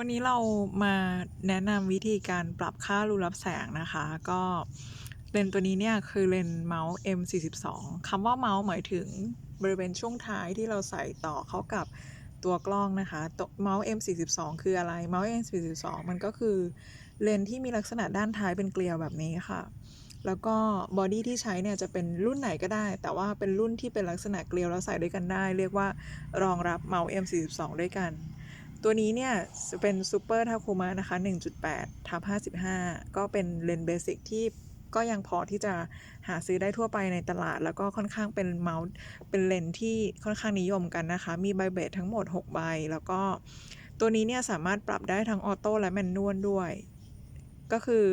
วันนี้เรามาแนะนำวิธีการปรับค่ารูรับแสงนะคะ ก็เลนส์ตัวนี้เนี่ยคือเลนส์เมาส์ M42 คำว่าเมาส์หมายถึงบริเวณช่วงท้ายที่เราใส่ต่อเข้ากับตัวกล้องนะคะตัวเมาส์ M42 คืออะไร เมาส์ M42 มันก็คือเลนส์ที่มีลักษณะด้านท้ายเป็นเกลียวแบบนี้ค่ะ แล้วก็บอดี้ที่ใช้เนี่ยจะเป็นรุ่นไหนก็ได้ แต่ว่าเป็นรุ่นที่เป็นลักษณะเกลียวแล้วใส่ด้วยกันได้ เรียกว่ารองรับเมาส์ M42 ด้วยกัน ตัวนี้เนี่ยจะเป็นซูเปอร์ทาคุมะนะคะ 1.8ทับ55 ก็เป็นเลนส์เบสิกที่ก็ยังพอที่จะหาซื้อได้ทั่วไปในตลาด แล้วก็ค่อนข้างเป็นเมาส์เป็นเลนส์ที่ค่อนข้างนิยมกันนะคะ มีใบเบสทั้งหมด 6 ใบ แล้วก็ตัวนี้เนี่ยสามารถปรับได้ทั้งออโต้และแมนนวลด้วย ก็คือ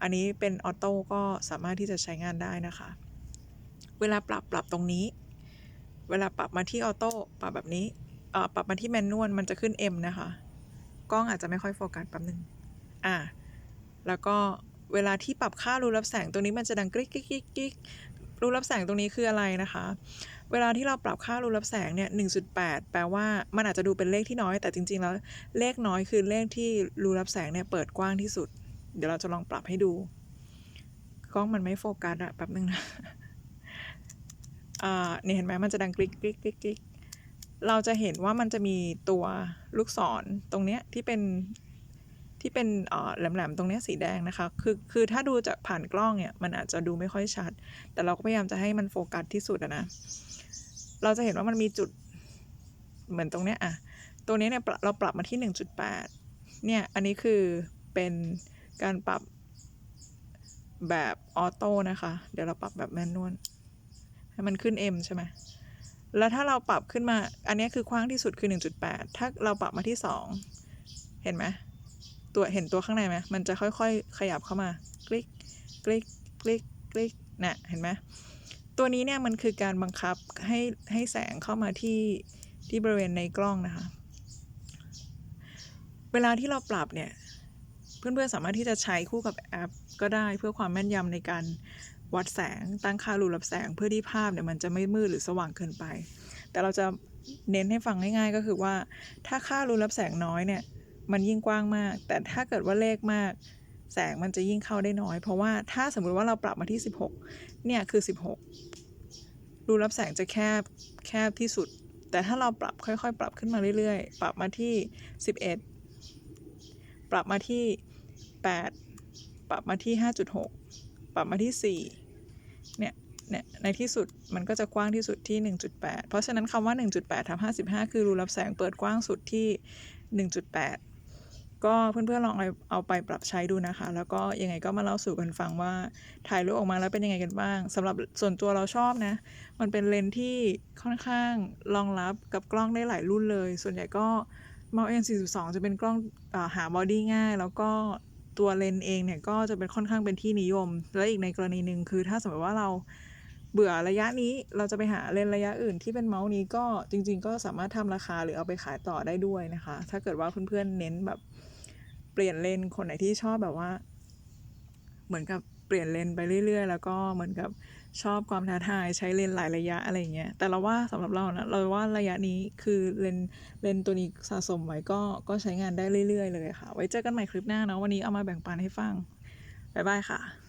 อันนี้เป็นออโต้ก็สามารถที่จะใช้งานได้นะคะ เวลาปรับปรับตรงนี้ เวลาปรับมาที่ออโต้ปรับแบบนี้ ปรับมาที่แมนนวลมันจะขึ้น M นะคะ กล้องอาจจะไม่ค่อยโฟกัสแป๊บหนึ่งอ่า แล้วก็เวลาที่ปรับค่ารูรับแสงตรงนี้มันจะดังกริ๊กกริ๊กกริ๊กกริ๊กรูรับแสงตรงนี้คืออะไรนะคะ เวลาที่เราปรับค่ารูรับแสงเนี่ย 1.8 แปลว่ามันอาจจะดูเป็นเลขที่น้อย แต่จริง ๆ แล้วเลขน้อยคือเลขที่รูรับแสงเนี่ยเปิดกว้างที่สุด เดี๋ยวเราจะลองปรับให้ดู กล้องมันไม่โฟกัสอะแป๊บนึงนะ อ่าเนี่ยเห็นไหมมันจะดังกริ๊กกริ๊กกริ๊กกริ๊ก เราจะเห็นว่ามันจะมีตัวลูกศรตรงเนี้ยที่เป็นที่เป็นแหลมๆตรงเนี้ยสีแดงนะคะ คือคือถ้าดูจากผ่านกล้องเนี่ยมันอาจจะดูไม่ค่อยชัด แต่เราก็พยายามจะให้มันโฟกัสที่สุดนะ เราจะเห็นว่ามันมีจุดเหมือนตรงเนี้ยอะตัวนี้เนี่ยเราปรับมาที่ 1.8 เนี่ยอันนี้คือเป็นการปรับแบบออโต้นะคะ เดี๋ยวเราปรับแบบแมนนวลให้มันขึ้น M ใช่ไหม แล้วถ้าเราปรับขึ้นมา อันนี้คือกว้างที่สุดคือ 1.8 ถ้าเราปรับมาที่ 2 เห็นไหมตัวเห็นตัวข้างในไหมมันจะค่อยๆ ขยับเข้ามา คลิก คลิก คลิก คลิกน่ะเห็นไหมตัวนี้เนี่ยมันคือการบังคับให้ให้แสงเข้ามาที่ที่บริเวณในกล้องนะคะ เวลาที่เราปรับเนี่ย เพื่อนๆสามารถที่จะใช้คู่กับแอป ก็ได้เพื่อความแม่นยำในการ วัดแสงตั้งค่ารูรับแสงเพื่อที่ภาพเนี่ยมันจะไม่มืดหรือสว่างเกินไป แต่เราจะเน้นให้ฟังง่ายๆ ก็คือว่า ถ้าค่ารูรับแสงน้อยเนี่ยมันยิ่งกว้างมาก แต่ถ้าเกิดว่าเลขมาก แสงมันจะยิ่งเข้าได้น้อย เพราะว่าถ้าสมมุติว่าเราปรับมาที่ 16 เนี่ยคือ 16 รูรับแสงจะแคบแคบที่สุด แต่ถ้าเราปรับค่อยๆ ปรับขึ้นมาเรื่อยๆ ปรับมาที่ 11 ปรับมาที่ 8 ปรับมาที่ 5.6 ปรับมาที่ 4 เนี่ย เนี่ย ในที่สุดมันก็จะกว้างที่สุดที่ 1.8 เพราะฉะนั้นคำว่า 1.8ทับ55 คือรูรับแสงเปิดกว้างสุดที่ 1.8 ก็เพื่อนๆลองเอาไปปรับใช้ดูนะคะ แล้วก็ยังไงก็มาเล่าสู่กันฟังว่าถ่ายรูปออกมาแล้วเป็นยังไงกันบ้างสำหรับส่วนตัวเราชอบนะ มันเป็นเลนส์ที่ค่อนข้างรองรับกับกล้องได้หลายรุ่นเลย ส่วนใหญ่ก็เมาส์ N42 จะเป็นกล้องอาหาบอดี้ง่าย แล้วก็ ตัวเลนเองเนี่ยก็จะเป็นค่อนข้างเป็นที่นิยม และอีกในกรณีหนึ่งคือ ถ้าสมมติว่าเราเบื่อระยะนี้เราจะไปหาเลนระยะอื่นที่เป็นเมาส์นี้ก็จริง ๆ ก็สามารถทำราคาหรือเอาไปขายต่อได้ด้วยนะคะ ถ้าเกิดว่าเพื่อนๆเน้นแบบเปลี่ยนเลนคนไหนที่ชอบแบบว่า เหมือนกับ เปลี่ยนเลนไปเรื่อย ๆ แล้วก็เหมือนกับชอบความท้าทายใช้เลนหลายระยะอะไรเงี้ยแต่เราว่าสำหรับเรานะเราว่าระยะนี้คือเลนเลนตัวนี้สะสมไว้ก็ก็ใช้งานได้เรื่อย ๆ เลยค่ะ ไว้เจอกันใหม่คลิปหน้าเนาะวันนี้เอามาแบ่งปันให้ฟังบ๊ายบายค่ะ